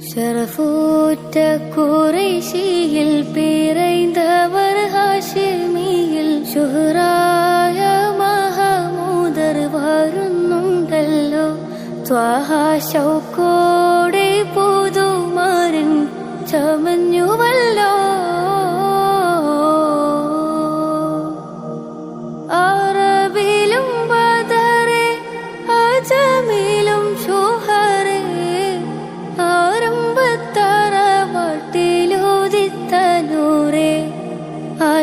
ഷറഫൂറ്റ കുറേശിയിൽ പിറൈന്തവർ ഹാഷിമിയിൽ ഷുഹറായ മഹമൂദർ വരുന്നുണ്ടല്ലോ. ത്വാഹ ശൗക്കോടെ പുതുമാരൻ ചമഞ്ഞുവല്ലോ.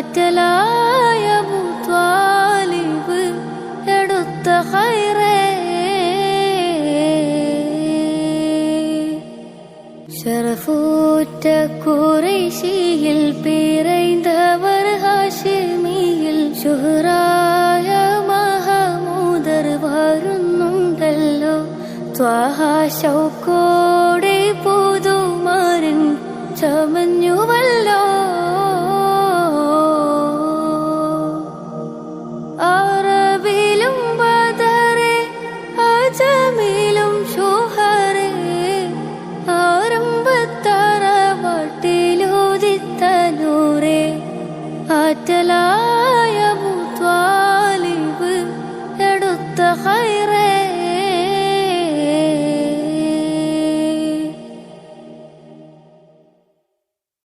ആറ്റലായ മുത്വാലിവ് എടുത്ത ഹൈറേ ഷറഫൂറ്റ കുറേശിയിൽ പിറൈന്തവർ ഹാഷിമിയിൽ ഷുഹറായ മഹമൂദർ വരുന്നുണ്ടല്ലോ. ത്വാഹ ശൗക്കോടെ حتى لا يبو طالب يرد خيرا